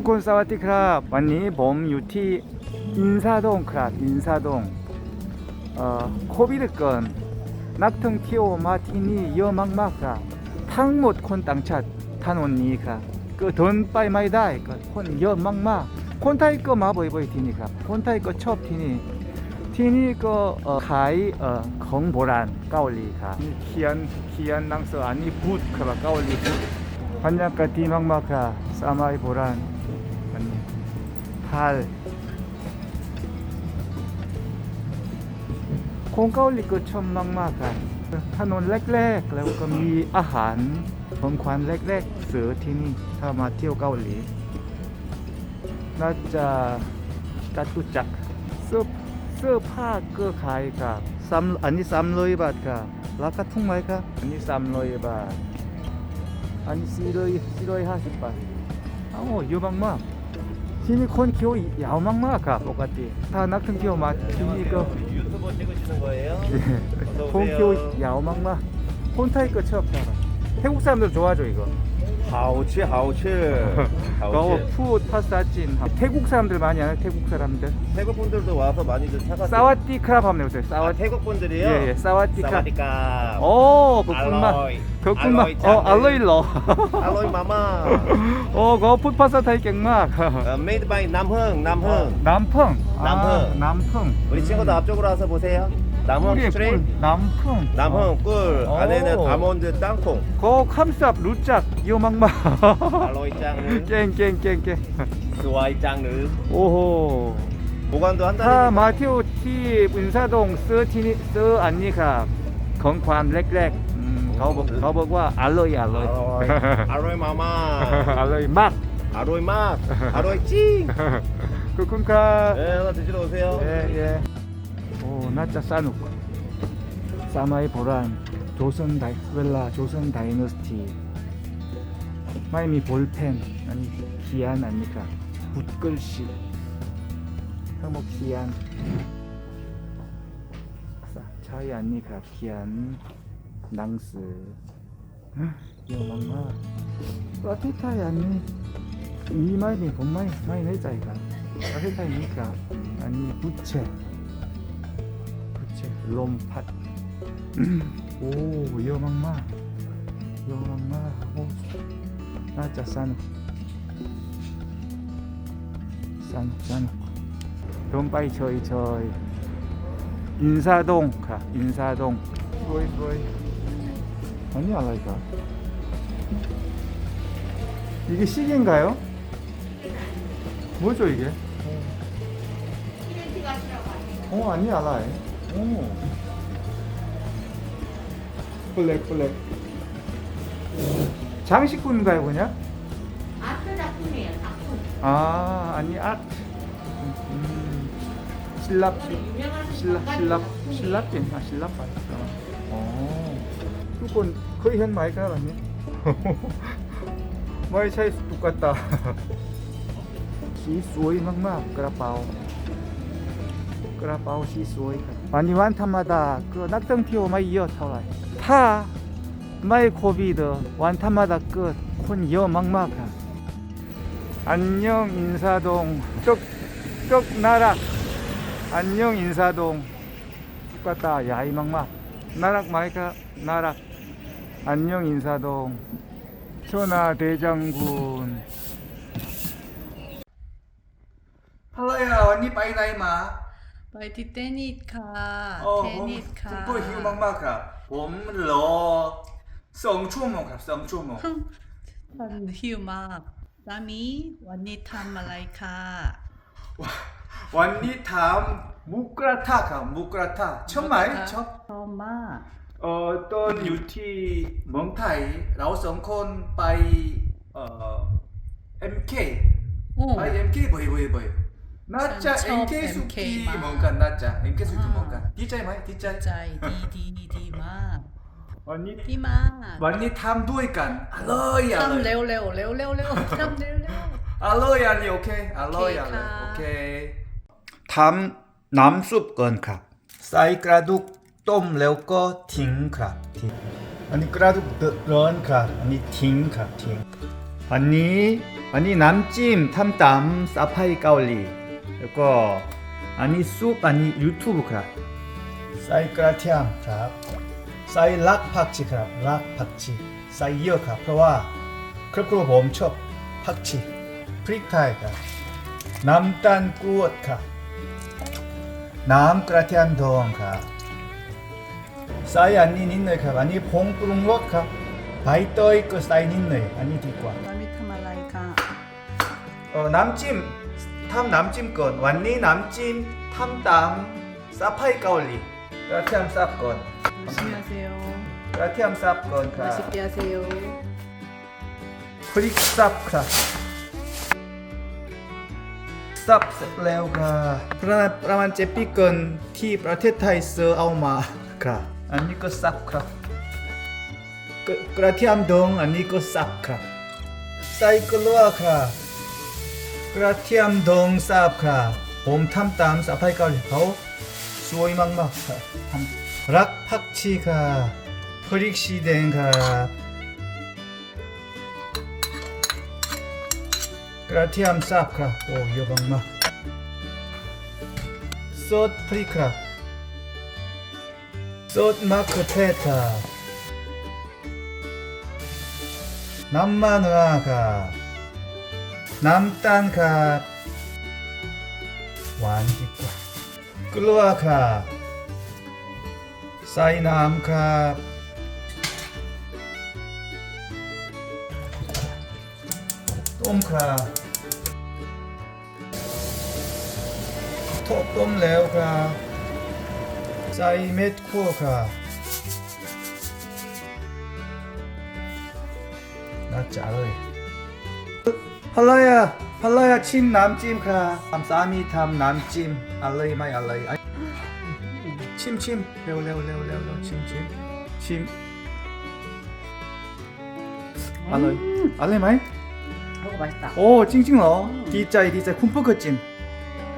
ทุกคนสวัสดีครับ วันนี้ผมอยู่ที่อินซาดงครับอินซาดงเอ่อโควิดเกินนักท่องเที่ยวมาที่นี่เยอะมากๆครับทั้งหมดคนต่างชาติถนนนี้ครับก็เดินไปไม่ได้ก็คนเยอะมากๆ คนไทยก็มาบ่อยๆที่นี่ครับ คนไทยก็ชอบที่นี่ ที่นี่ก็เอ่อขายเอ่อของโบราณเกาหลีครับมีเขียนเขียนหนังสืออันนี้พูดครับเกาหลีพูดบรรยากาศดีมากๆครับสมัยโบราณอันนี้ พาลคนเกาหลีก็ชอบมากๆครับถนนเล็กๆ แล้วก็มีอาหารของขวัญเล็กๆซื้อที่นี่ถ้ามาเที่ยวเกาหลีน่าจะจตุจักเสื้อเสื้อผ้าก็ขายครับสามอันนี้สามร้อยบาทครับราคาถูกไหมครับอันนี้สามร้อยบาท อันนี้สี่ร้อยสี่ร้อยห้าสิบบาทโอ้เยอะมากๆที่นี่คนเยวยาวมากๆ 기니콘 기호 야오막마가 똑같이 다 낙천 기호 맞습니까? 유튜버 찍으시는 거예요? 네. 기호 야망마 혼타이 거 취업하라. 태국 사람들 좋아하죠 이거. 하우치 하우치. 너푸 타사진 태국 사람들 많이 알아요 태국 사람들? 태국 분들도 와서 많이 좀 사가세요 사와디크랍 한번 해보세요. 아, 사와 태국 분들이요? 예예 사와디크랍 사와디카 어오 그렇구만. 그렇구만. 어 알로일러. 알로이 마마. 어거 푸파사 타이깽막 어, made 남흥 남흥. 남펑 아, 남펑. 남펑 우리 친구도 앞쪽으로 와서 보세요. 남홍 트레이 남풍. 남홍 어. 꿀. 오. 안에는 아몬드 땅콩. 거 캄삽 루짝 이오망마. 알로이 짱 깽깽깽깽. 스와이 짱르. 오호. 보관도 한다니까. 아, 마티오 티 은사동 쓰티니 쓰 안니카 건관 렉렉. 음, 거북 거북과 알로이 알로이. 알로이, 마마. 알로이 막. 아로이 막. 아로이 찡. 그쿤카. 예나 네, 드시러 오세요. 예 예. 오나짜 싸누 사마의 보란 조선 다이 웰라 조선 다이너스티. 마이미 볼펜 아니 기안 아닙니까? 붓글씨. 혐오 기안. 차이 아닙니까? 기안. 낭스. 영망마 빠티타이 아니 이마이미 본마이 마이 내자이가. 빠티타이니까? 아니 부채. 롬팟 음. 오 위험한마. 위험한마. 오 나자 싸놓 싸놓 롬빠이 저희 저희. 인사동 가 인사동. 브이 브이. 아니 알아이가 이게 시계인가요? 뭐죠 이게? 어 아니 알아요 오 블랙 블랙 장식품인가요 그냥? 아트 작품이에요, 작품. 아 아니 아트 음, 유명한 신라 신라 신라 빈 아 신라 봤어. 어. 두건 거의 한 많이 가라니. 많이 차이 똑같다. 시 수이 막막 그라파오. 그라파오 시 수이. 많이 완타마다. 그 낙동티오 많이 이어 타와. 타 마이 코비드 완타마다. 끝콘 이어 막막. 안녕 인사동. 쪽쪽 나락. 안녕 인사동. 똑같다. 야이 막막. 나락 마이카 나락. 안녕 인사동. 천하 대장군. 할로야 언니 빠이 나이 마 ไปที่เทนนิสค่ะเทนนิสค่ะมก็หิวมากๆครับ ผมรอสองชั่วโมงครับสองชั่วโมงฉันหิวมากสามีวันนี้ทำอะไรคะวันนี้ทำมุกระทะครับมุกระทะชอบไหมชอบชอบมากเอ่อตอนอยู่ที่เมืองไทย เราสองคนไปเอ่อ MK ไป MK บ่อยๆบ่อย น่าจะฉันชอบ MK สุ MK กี้มากเหมือนกันน่าจะ MK สุกี้เหมือนกันดีใจไหมดีใจใจดีดีดีมากวันนี้ดีมากวันนี้ทำด้วยกันอร่อยอร่อยทำเร็วเร็วเร็วเร็วเร็วทำเร็วเร็วอร่อยอันนี้โอเคอร่อยอร่อยโอเคค่ะโอเคทำน้ำซุปก่อนครับใส่กระดูกต้มแล้วก็ทิ้งครับทิ้งอันนี้กระดูกร้อนครับอันนี้ทิ้งครับทิ้งวันนี้วันนี้น้ำจิ้มทำตามสะพายเกาหลี 이거 아니 쑥 아니 유튜브 크라. 사이 크라티암 크랍 사이 락 팍치 크랍 락 팍치 사이 이어 크랍 프로와 크랍 크로 멈춰. 팍치 프릭타이 크랍 남단 꾸엇 크랍 남 크라티암 동 크랍 사이 안니 닌너 크랍 아니 봉 뿌룽 워 크랍 바이 떠 있고 그 사이 닌너 아니 디과. 남이 타말라이카. 어 남찜. ดองครับใส่อันนี้นิดหน่อยครับอันนี้ผงปรุงรสครับใบเตยก็ใส่นิดหน่อยอันนี้ดีกว่า รามิทำอะไรคะ 어, 남찜 탐 남찜 건 완니 남찜 탐담 사파이 까올리 그라티암 쌉건 열심히 하세요. 그라티암 쌉건 가 맛있게 하세요. 프릭 쌉크라 쌉 레오가 프라나 프라만 제삐건 티 프라테타이스 아우마 크라 아니 거 쌉크라 그- 그라티암 동 아니 거 쌉크라 사이클로아 크라 กระเทียมดองซาบครับผมทำตามสะพายเกาหลีเขาสวยมากๆครับทำรักพักชีครับพริกชีแดง 크라티암 덩 사프카 봄탐탐 사파이까리 가오 수오이망막 락팍치가 프릭시덴가 크라티암 사프카 오 여방막 솥 프리크라 솥 마크 테타 남마누아가 น้ำตาลครับหวานดีกว่ากลือครับใส่น้ำครับต้มครับทบต้มแล้วครับใส่เม็ดขั่วครับน่าจะอร่อย 팔라야 팔라야 침 남찜 카 감사미 탐 남찜. 알레이 마이 알레이. 아이 침침. 레오 레오 레오 레오 레오. 침침. 침. 알레이. 알레이 마이? 이거 맛있다. 오 찡찡 너 디짜이 디짜이. 쿰퍼커찜.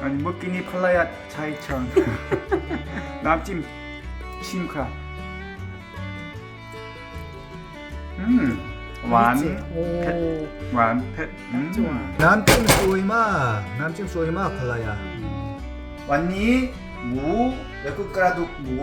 아니 먹기니 팔라야 차이천 남찜 침카 음 완. 오. หวานเผ็ดอืม จั่ว น้ำจิ้มสวยมาก น้ำจิ้มสวยมากภรรยา วันนี้หมูแล้วก็กระดูกหมู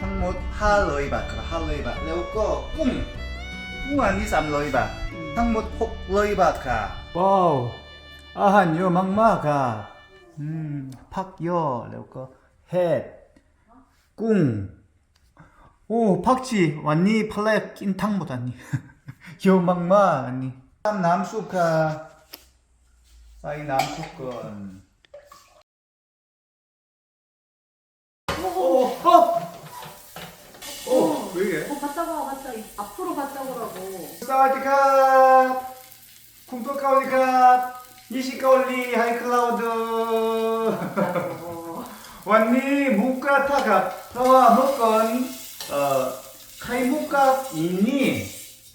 ทั้งหมด500บาทครับ500บาทแล้วก็กุ้งกุ้งอันนี้300บาททั้งหมด600บาทครับว้าวอาหารเยอะมากๆครับอืมผักเยอะ 기억 막마 아니 남 남수카 아이 남수건 어어어왜 이래? 어, 바짝 와, 바짝. 앞으로 바짝 오라고. 사와디캅 쿵토카오디캅 니시카올리 하이클라우드. 왔니? 무카타가. 서와 먹건. 카이무카 이니?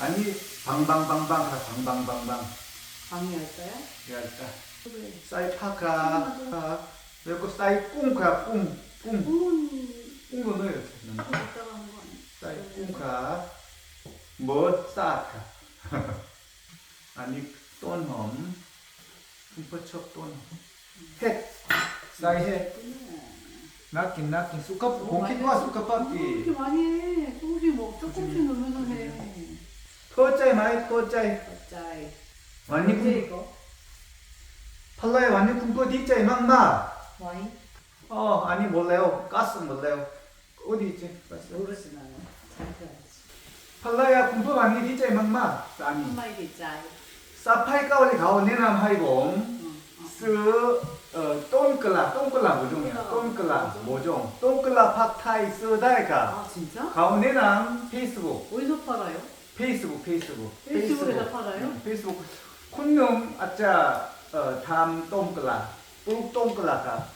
아니 방방방방 방방방방. 방해할까요? 그럴까 그래. 싸이 파카 그리고 싸이 꿍카 꿍꿍. 음. 꿍도 넣어요 이따가 하는 거 아니야? 쌀 꿍카 뭐 싸카 아니 똠험 훔퍼척 똠험 햇쌀햇 낫긴 낫긴 쑥값 공기 좋아 쑥값 이렇게 밥기 많이 해. 조금씩 먹 조금씩 넣으면서 해. 포자이마이 포자이. 짜이. 완유쿵 이거? 팔라이 완유쿵 그 뒷자이 막마. 와인? 어 아니 몰라요. 가스 몰라요. 어디 있지? 가스. 모르지 나는. 팔라야 군부 많이 디자이 막마. 아니. 한마디 짜이. 사파이 까올리 가오네 남 하이봉 스 어, 똥글라. 똥글라 뭐종이야. 똥글라. 모종. 똥끌라 팍타이 스다이까 아 진짜? 가오네 남 페이스북. 어디서 팔아요? 페이스북 페이스북. 페이스북에서 팔아요? 페이스북. 콘놈 아짜 어, 담 똥글라. 뿌룩 똥글라가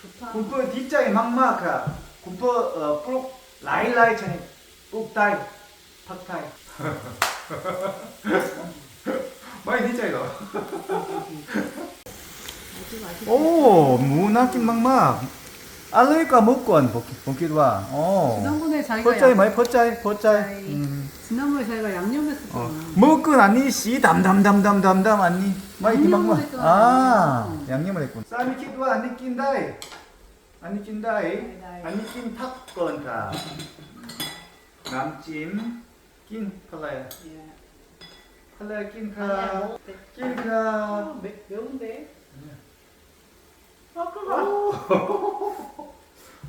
좋다. 군포 뒷자에 막막하 군포 어, 뿌룩 라이라이 전에 뿌룩 다이. 팍타이. 많이 뒷자이다 오 무나긴 막막 알레이까 먹건 먹기도 와 어. 지난번에 자기가 퍼짜이 양- 많이 퍼짜이 퍼짜이 퍼짜이. 음. 지난번에 자기가 양념했었잖아. 어. 먹건 아니 씨 담담담담담담 아니 많이 양념을 기막막 했잖아. 아 양념을 했군 쌈이 키도 아니 낀다이 아니 낀다이 다이. 아니 낀 탑건가 남찜 낀 팔라야 예. 팔라야 아니야, 낀가 먹어도 돼. 낀가 아, 매, 매운데? 아, 그거.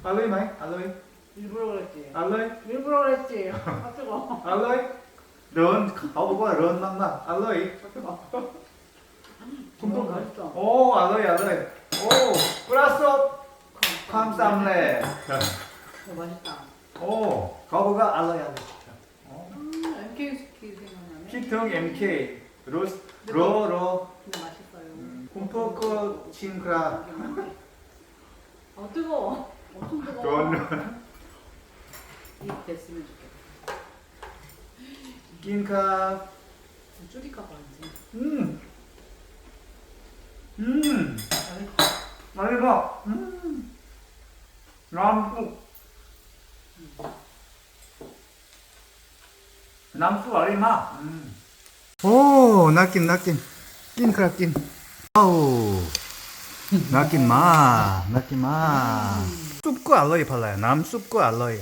알로이 마이 알로이 일부러 그랬지. 알로이 일부러 그랬지. 아, 뜨거. 알로이 런 가보고 런 막막 알로이 군포 맛있어. 오 알로이 알로이 오 플러스 감쌈래 어, 맛있다. 오 가보가 알로이 알로이 음, MK 스키 생각나네. 키tung MK 로스 로로 근데 맛있어요. kumpoko chingkra 어, 뜨거 워. 엄청 입 됐으면 좋겠다. kinka 줄일까 봐, 이제. 음. 음. 맛있어. 음. 남수 얼마? 음. 오, 낚인 낚인. 낀크라 낀. 아우. 낚인 마. 낚인 마. 숲고 알로이 팔라야. 남 숲고 알로이.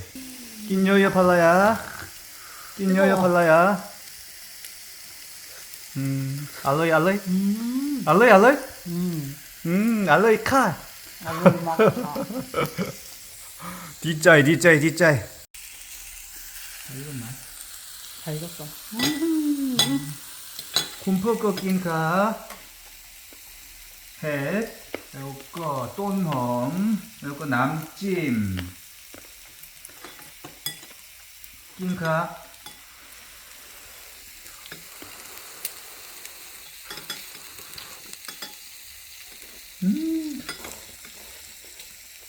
낀요요 팔라야. 낀요요 팔라야. 음. 알로이 알로이. 음. 알로이 알로이. 음. 음, 알로이 카. 알로이 맛있다. 뒷자이 뒷자이 뒷자이. 잘 익었어. 군포거 낀카. 햇. 요거 똠험. 요거 남찜. 낀카. 음.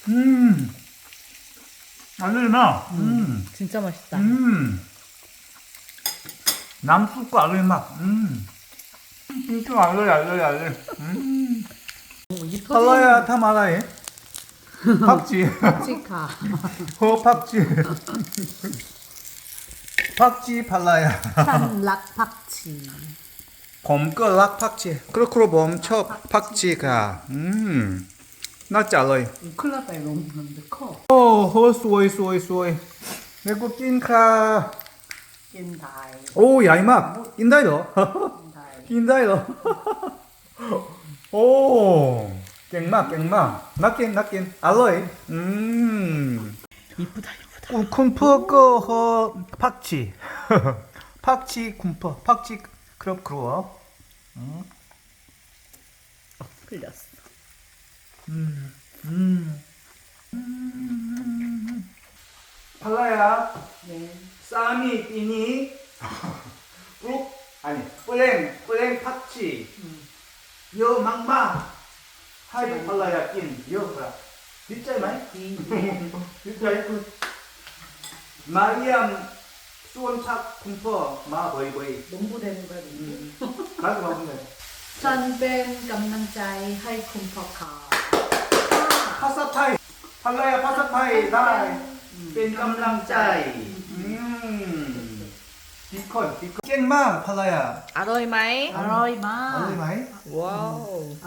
음. 알로이나. 음. 진짜 맛있다. 음. 남쑥과 알로이 맛. 음. 진짜 알로이 알로이 알로이. 음. 다 말아해. 팍지. 치카. 허 팍지. 팍지 팔라야. 산락 팍치. 곰꺼락 팍지. 크로크로 범쳐 팍지가. 음. 낫지 알로이. 큰일 났다, 이거 먹는데 커. 오, 허 수이 수이 수이. 내거 낀카. 낀다이. 오, 야이막. 인다이로. 낀다이로. 오, 깽막 깽막. 낫긴 낫긴. 알로이. 음. 이쁘다, 이쁘다. 군- 군퍼거 허 팍치. 팍치 군퍼. 팍치 크롭 크로어. 흘렸어. 음. 음. 음. 팔라야. 네. 쌈이 띠니. 뿌룩 아니 뿌랭 뿌랭 팍치. 여 막막. 하이 팔라야 낀. 여 뭐야? 뒷자리 많이? 뒷자리 그 마리암 수원탁 군퍼 마 보이 보이. 농부되는 거야, 농부. 가서 먹으면 돼. ฉันเป็นกำลังใจให้คุณพ่อค่ะ 파사타이 팔라야 파사타이 다이เป็นกำลังใจ อืม 디콘 디콘 깽마 팔라야 อร่อยไหม อร่อยมาก 알로이 마이 ว้าว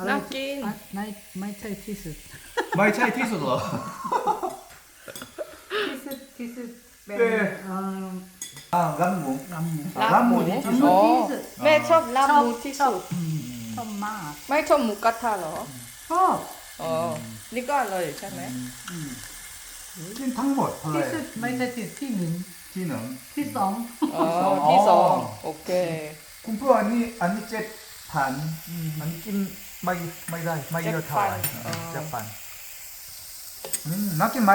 น่ากิน อ่ะไม่ไม่ใช่ที่สุด 마이 차이 티스로 ที่สุดที่สุดเป็น เป้ เอ่อ 아 람무 ลำหมู 아, 람무 람무 티스 อ๋อ ที่สุด แม่ชอบลาบหมูที่สุด ชอบมาก ไม่ชอบหมูกระทะเหรอ ชอบ อ๋อ นี่ก็อร่อยใช่ไหม 찐 탕못 ที่สุ 팔라야 ดไม่ใช่ที่ที่หนึ่ง ที่หนึ่งที่สองอ๋ที่สองโอเคคุณพ่ออันนี้อันนี้เจ็ดผันอันนี้กินไม่ไม่ได้ไม่เยอะเท่าไหร่เจ็ดผันนักกินไหม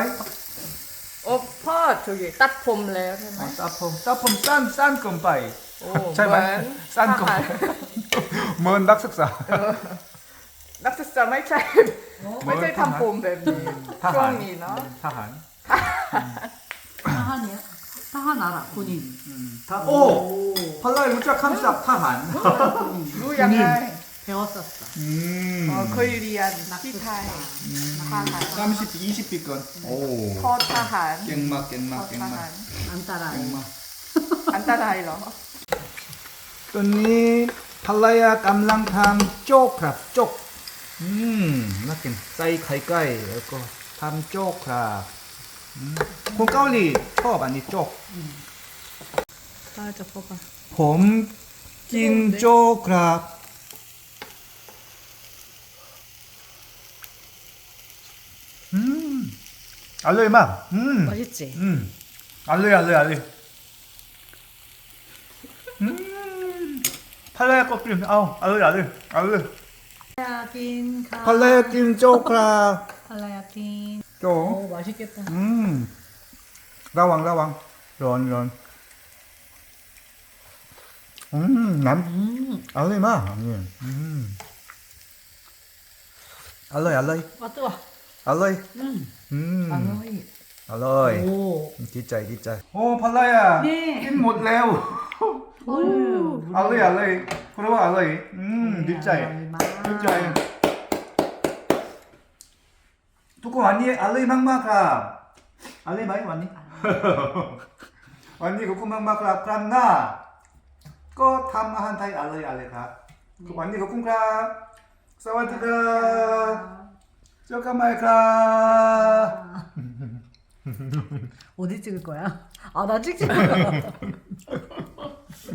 โอ้พ่อถูยตัดผมแล้วใช่ไหมตัดผมตัดผมสั้นสั้นเกินไปใช่ไหมสั้นเกินเหมือนนักศึกษานักศึกษาไม่ใช่ไม่ใช่ทำผมแบบนี้ช่วงนี้เนาะทหาร 타한 알아 군인. 음, 음, 음. 다, 오! 팔라이 루짝함시다 타한. 그 약간 배웠었어. 어, 음. 코리안 시타이 막한 30, 20비건. 오. 허타한 깽마, 깽마, 허타한 깽막, 안 따라. 깽막. 안 따라해요. 또니 팔라야 감랑탕 쪽, 크랍, 쪽. 음, 나긴 사이 가이가이, 어, 그, 이거 탐 쪽, 크랍. 음. อืมน่ากินใส่ไข่ไก่แล้วก็ทำโจ๊กครับอืมคนเกาหลีชอบอันนี้โจ๊ก 아, 저 봐봐. ผมกินโจ๊กครับอืมอร่อยมากอืม 맛있지? 음, 알로이, 알로이, 알로이. 음, 팔라야 꺾임, 아우, 알로이, 알로이, 알로이. 팔라야긴 가. 팔라야 찜 쪼크라. 팔라야긴. 쪼. 오, 맛있겠다. 음, 라 ระวังระวังร้อนร้อนอืมน้ำอร่อยมากนี่อืมอร่อยอร่อยว่าตัวอร่อยอืมอืมอร่อยอร่อยโอ้ดีใจดีใจ โอ้พัลไลอะกินหมดแล้วอร่อยอร่อยเพรว่าอร่อยอืมดีใจดีใจทุกคนอันนี้อร่อยมากมากครับ 안내 많이 왔니? 언니 그 꿈막막 그랍나? 거 탐한 타이 알레 알레가. 네. 그 언니 그 꿈가 사와디가 쪼까마이가. 어디 찍을 거야? 아 나 찍지 마.